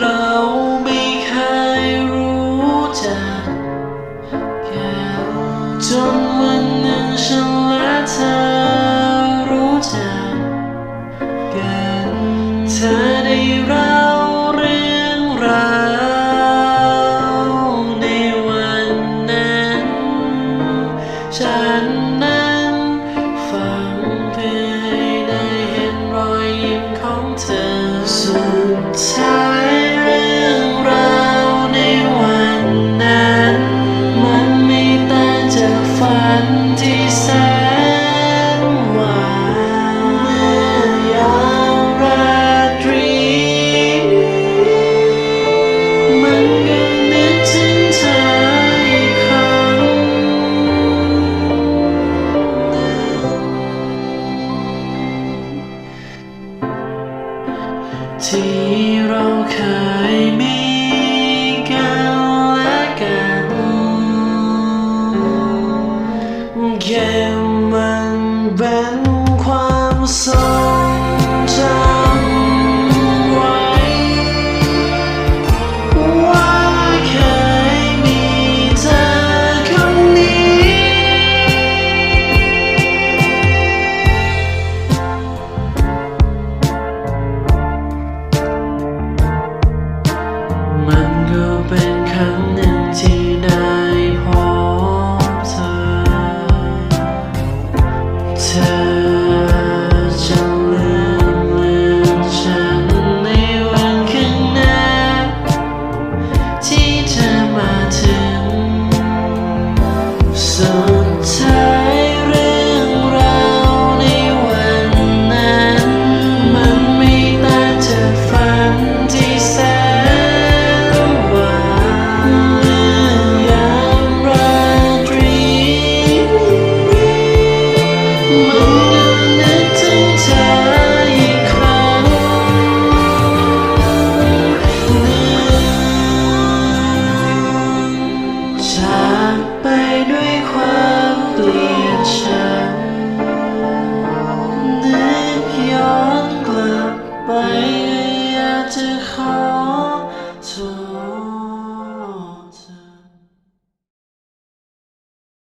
เราไม่เคยรู้ใจ ที่เราเคยมีกันและกัน Yeah time.